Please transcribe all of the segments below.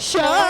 选二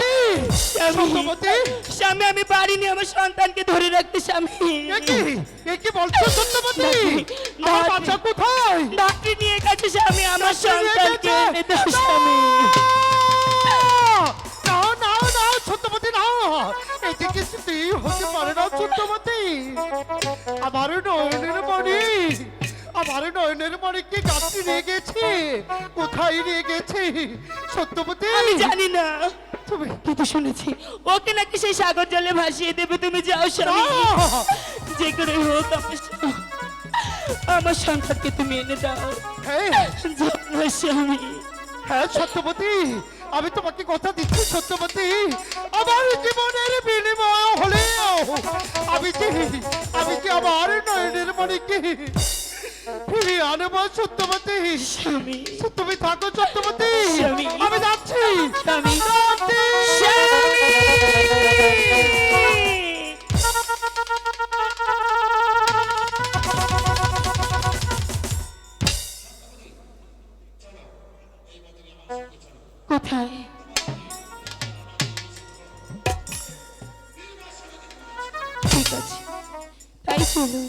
দিনি স্বামী। আমি পারিনি আমার সন্তানকে ধরে রাখতে স্বামী। কি? বলছো সত্যবতী আমার বাচ্চা কোথায়? ডাক্তার নিয়ে গেছে স্বামী আমার সন্তানকে স্বামী। নাও নাও নাও সত্যবতী নাও। এতে কিছুতেই হতে পারে না সত্যবতী আমার নয়নের মণি আমার নয়নের মণিকে গাছটি নিয়ে গেছে? কোথায় নিয়ে গেছে? সত্যবতী আমি জানি না। তুমি কিন্তু শুনেছি। ওকে নাকি সেই সাগর জলে ভাসিয়ে দেবে? তুমি যাও স্বামী! যে করে হোক আমার সন্তানকে তুমি এনে দাও। হ্যাঁ স্বামী। হ্যাঁ সত্যবতী আমি তোমাকে কথা দিচ্ছি সত্যবতী আমার জীবনের বিনিময় হলেও আমি কি আমি কি আমার নয়নের মণিকে ফিরিয়ে আনব সত্যবতী স্বামী। তুমি থাকো সত্যবতী আমি যাচ্ছি। স্বামী। কোথায়? ঠিক আছে। তাই চলুন।